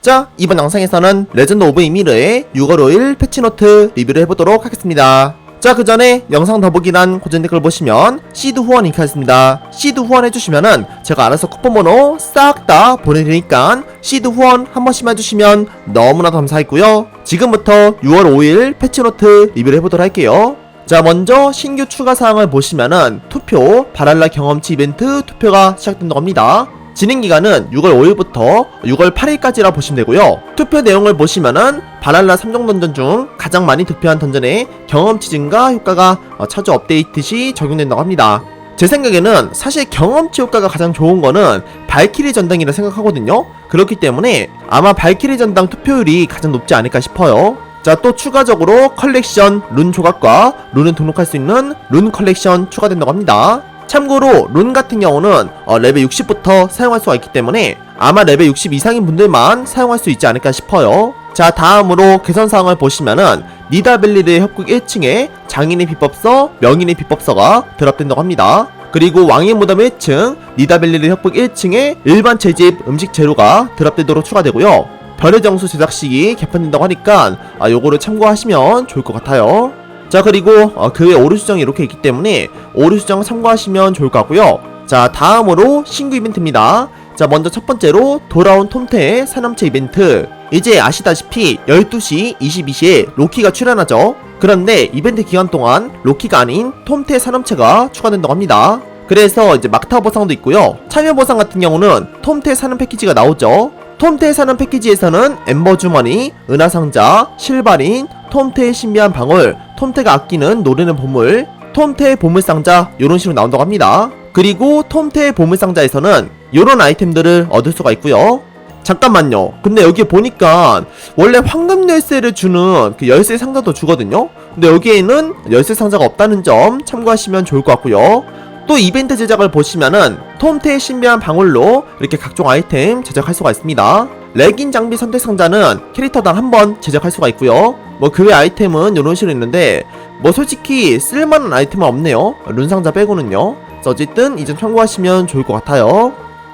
자, 이번 영상에서는 레전드 오브 이미르의 6월 5일 패치노트 리뷰를 해보도록 하겠습니다. 자, 그 전에 영상 더보기란 고정 댓글 보시면 시드 후원 링크 있습니다. 시드 후원 해주시면은 제가 알아서 쿠폰 번호 싹 다 보내드리니까 시드 후원 한 번씩만 해주시면 너무나 감사했고요. 지금부터 6월 5일 패치노트 리뷰를 해보도록 할게요. 자 먼저 신규 추가 사항을 보시면은 투표 바랄라 경험치 이벤트 투표가 시작된다고 합니다. 진행 기간은 6월 5일부터 6월 8일까지라 보시면 되고요. 투표 내용을 보시면은 바랄라 3종 던전 중 가장 많이 득표한 던전의 경험치 증가 효과가 어, 차주 업데이트 시 적용된다고 합니다. 제 생각에는 사실 경험치 효과가 가장 좋은 거는 발키리 전당이라 생각하거든요. 그렇기 때문에 아마 발키리 전당 투표율이 가장 높지 않을까 싶어요. 자, 또 추가적으로 컬렉션 룬 조각과 룬을 등록할 수 있는 룬 컬렉션 추가된다고 합니다. 참고로 룬 같은 경우는 어, 레벨 60부터 사용할 수가 있기 때문에 아마 레벨 60 이상인 분들만 사용할 수 있지 않을까 싶어요. 자, 다음으로 개선사항을 보시면은 니다벨리르의 협곡 1층에 장인의 비법서, 명인의 비법서가 드랍된다고 합니다. 그리고 왕의 무덤 1층, 니다벨리르 협곡 1층에 일반 채집 음식 재료가 드랍되도록 추가되고요. 별의 정수 제작 시기 개편된다고 하니까 아, 요거를 참고하시면 좋을 것 같아요. 자 그리고 어, 그외 오류 수정이 이렇게 있기 때문에 오류 수정 참고하시면 좋을 것 같고요. 자 다음으로 신규 이벤트입니다. 자 먼저 첫 번째로 돌아온 톰태의 사남체 이벤트. 이제 아시다시피 12시 22시에 로키가 출연하죠. 그런데 이벤트 기간 동안 로키가 아닌 톰태 사남체가 추가된다고 합니다. 그래서 이제 막타 보상도 있고요. 참여 보상 같은 경우는 톰태 사는 패키지가 나오죠. 톰테에 사는 패키지에서는 엠버 주머니, 은하 상자, 실바린, 톰테의 신비한 방울, 톰테가 아끼는 노르는 보물, 톰테의 보물상자 이런 식으로 나온다고 합니다. 그리고 톰테의 보물상자에서는 이런 아이템들을 얻을 수가 있고요. 잠깐만요. 근데 여기 보니까 원래 황금 열쇠를 주는 그 열쇠 상자도 주거든요. 근데 여기에는 열쇠 상자가 없다는 점 참고하시면 좋을 것 같고요. 또 이벤트 제작을 보시면은 톰테의 신비한 방울로 이렇게 각종 아이템 제작할 수가 있습니다. 레긴 장비 선택 상자는 캐릭터당 한 번 제작할 수가 있고요. 뭐그외 아이템은 이런 식으로 있는데 뭐 솔직히 쓸만한 아이템은 없네요. 룬 상자 빼고는요. 어쨌든 이제 참고하시면 좋을 것 같아요.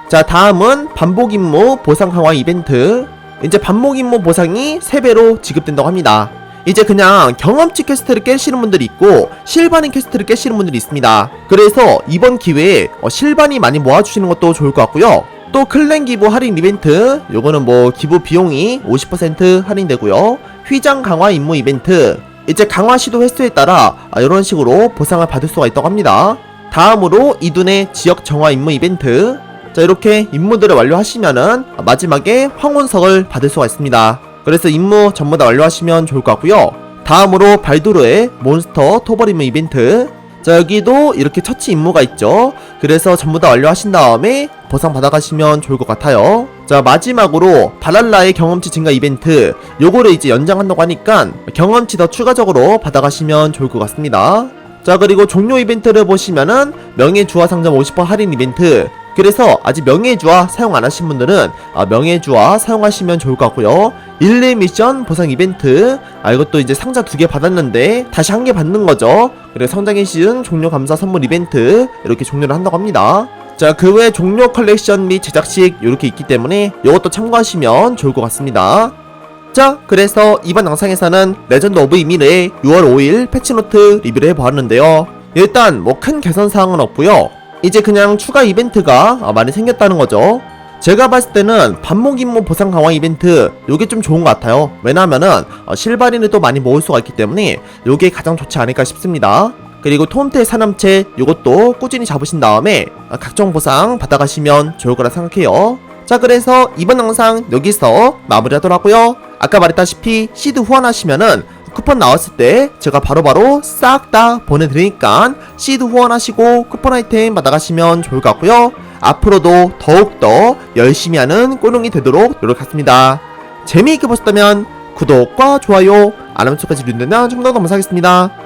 자 다음은 반복 임무 보상 강화 이벤트. 이제 반복 임무 보상이 3배로 지급된다고 합니다. 이제 그냥 경험치 퀘스트를 깨시는 분들이 있고 실바닌 퀘스트를 깨시는 분들이 있습니다. 그래서 이번 기회에 어, 실바니 많이 모아주시는 것도 좋을 것 같고요. 또 클랜 기부 할인 이벤트 요거는 뭐 기부 비용이 50% 할인되고요. 휘장 강화 임무 이벤트 이제 강화 시도 횟수에 따라 아, 이런 식으로 보상을 받을 수가 있다고 합니다. 다음으로 이둔의 지역 정화 임무 이벤트 자 이렇게 임무들을 완료하시면은 마지막에 황혼석을 받을 수가 있습니다. 그래서 임무 전부 다 완료하시면 좋을 것 같고요. 다음으로 발도르의 몬스터 토벌 임무 이벤트. 자 여기도 이렇게 처치 임무가 있죠. 그래서 전부 다 완료하신 다음에 보상 받아가시면 좋을 것 같아요. 자 마지막으로 바랄라의 경험치 증가 이벤트. 요거를 이제 연장한다고 하니까 경험치 더 추가적으로 받아가시면 좋을 것 같습니다. 자 그리고 종료 이벤트를 보시면은 명예주화 상점 50% 할인 이벤트. 그래서 아직 명예주화 사용 안 하신 분들은 아, 명예주화 사용하시면 좋을 것 같고요. 1, 2 미션 보상 이벤트. 아 이것도 이제 상자 두 개 받았는데 다시 한 개 받는 거죠. 그리고 성장의 시즌 종료 감사 선물 이벤트 이렇게 종료를 한다고 합니다 자 그 외 종료 컬렉션 및 제작식 이렇게 있기 때문에 이것도 참고하시면 좋을 것 같습니다 자, 그래서 이번 영상에서는 레전드 오브 이미르의 6월 5일 패치노트 리뷰를 해보았는데요. 일단 뭐 큰 개선 사항은 없고요. 이제 그냥 추가 이벤트가 아, 많이 생겼다는 거죠. 제가 봤을 때는 반목 임무 보상 강화 이벤트 요게 좀 좋은 것 같아요. 왜냐면은 어, 실바린을 또 많이 모을 수가 있기 때문에 요게 가장 좋지 않을까 싶습니다. 그리고 톰테 사남체 요것도 꾸준히 잡으신 다음에 아, 각종 보상 받아가시면 좋을 거라 생각해요. 자 그래서 이번 영상 여기서 마무리하도록 하고요. 아까 말했다시피 시드 후원하시면은 쿠폰 나왔을 때 제가 바로바로 싹 다 보내드리니까 시드 후원하시고 쿠폰 아이템 받아가시면 좋을 것 같고요. 앞으로도 더욱더 열심히 하는 꼬룡이 되도록 노력하겠습니다. 재미있게 보셨다면 구독과 좋아요, 알람 설정까지 누르면 정말 감사하겠습니다.